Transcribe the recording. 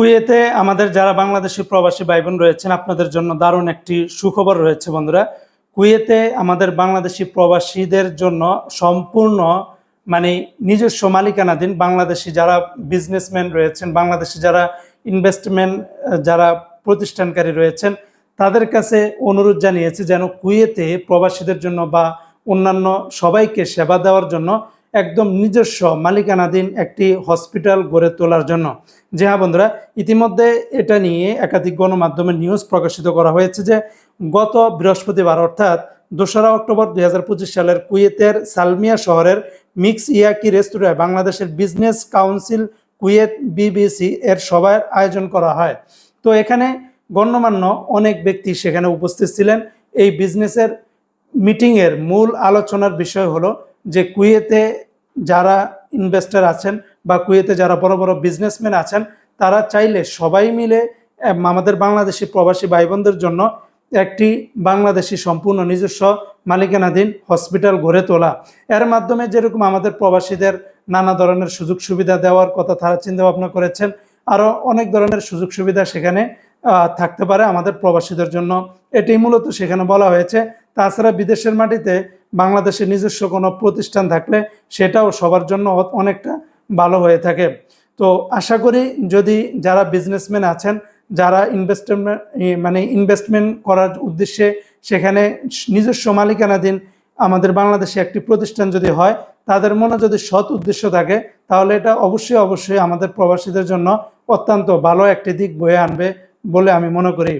কুয়েতে আমাদের যারা বাংলাদেশি প্রবাসী ভাই বোন রয়েছেন, আপনাদের জন্য দারুণ একটি সুখবর রয়েছে বন্ধুরা। কুয়েতে আমাদের বাংলাদেশি প্রবাসীদের জন্য সম্পূর্ণ মানে নিজস্ব মালিকানাধীন বাংলাদেশি যারা বিজনেসম্যান রয়েছেন, বাংলাদেশি যারা ইনভেস্টমেন্ট যারা প্রতিষ্ঠানকারী রয়েছেন, তাদের কাছে অনুরোধ জানিয়েছে যেন কুয়েতে প্রবাসীদের জন্য বা অন্যান্য সবাইকে সেবা দেওয়ার জন্য একদম নিজস্ব মালিকানাধীন একটি হসপিটাল গড়ে তোলার জন্য। যে হ্যাঁ বন্ধুরা, ইতিমধ্যে এটা নিয়ে একাধিক গণমাধ্যমে নিউজ প্রকাশিত করা হয়েছে যে গত বৃহস্পতিবার, অর্থাৎ দোসরা অক্টোবর দুই হাজার পঁচিশ সালের কুয়েতের সালমিয়া শহরের মিক্স ইয়াকি রেস্তোরাঁয় বাংলাদেশের বিজনেস কাউন্সিল কুয়েত বিবিসি এর সভার আয়োজন করা হয়। তো এখানে গণ্যমান্য অনেক ব্যক্তি সেখানে উপস্থিত ছিলেন। এই বিজনেসের মিটিংয়ের মূল আলোচনার বিষয় হলো যে কুয়েতে যারা ইনভেস্টার আছেন বা কুয়েতে যারা বড় বড় বিজনেসম্যান আছেন, তারা চাইলে সবাই মিলে আমাদের বাংলাদেশি প্রবাসী ভাই বোনদের জন্য একটি বাংলাদেশি সম্পূর্ণ নিজস্ব মালিকানাধীন হসপিটাল গড়ে তোলা। এর মাধ্যমে যেরকম আমাদের প্রবাসীদের নানা ধরনের সুযোগ সুবিধা দেওয়ার কথা তারা চিন্তা ভাবনা করেছেন আরও অনেক ধরনের সুযোগ সুবিধা সেখানে থাকতে পারে আমাদের প্রবাসীদের জন্য। এটি মূলত সেখানে বলা হয়েছে। তাছাড়া বিদেশের মাটিতে বাংলাদেশের নিজস্ব কোনো প্রতিষ্ঠান থাকলে সেটাও সবার জন্য অনেকটা ভালো হয়ে থাকে। তো আশা করি যদি যারা বিজনেসম্যান আছেন, যারা ইনভেস্টমেন্ট মানে ইনভেস্টমেন্ট করার উদ্দেশ্যে সেখানে নিজস্ব মালিকানাধীন আমাদের বাংলাদেশে একটি প্রতিষ্ঠান যদি হয়, তাদের মনে যদি সৎ উদ্দেশ্য থাকে, তাহলে এটা অবশ্যই অবশ্যই আমাদের প্রবাসীদের জন্য অত্যন্ত ভালো একটি দিক বয়ে আনবে বলে আমি মনে করি।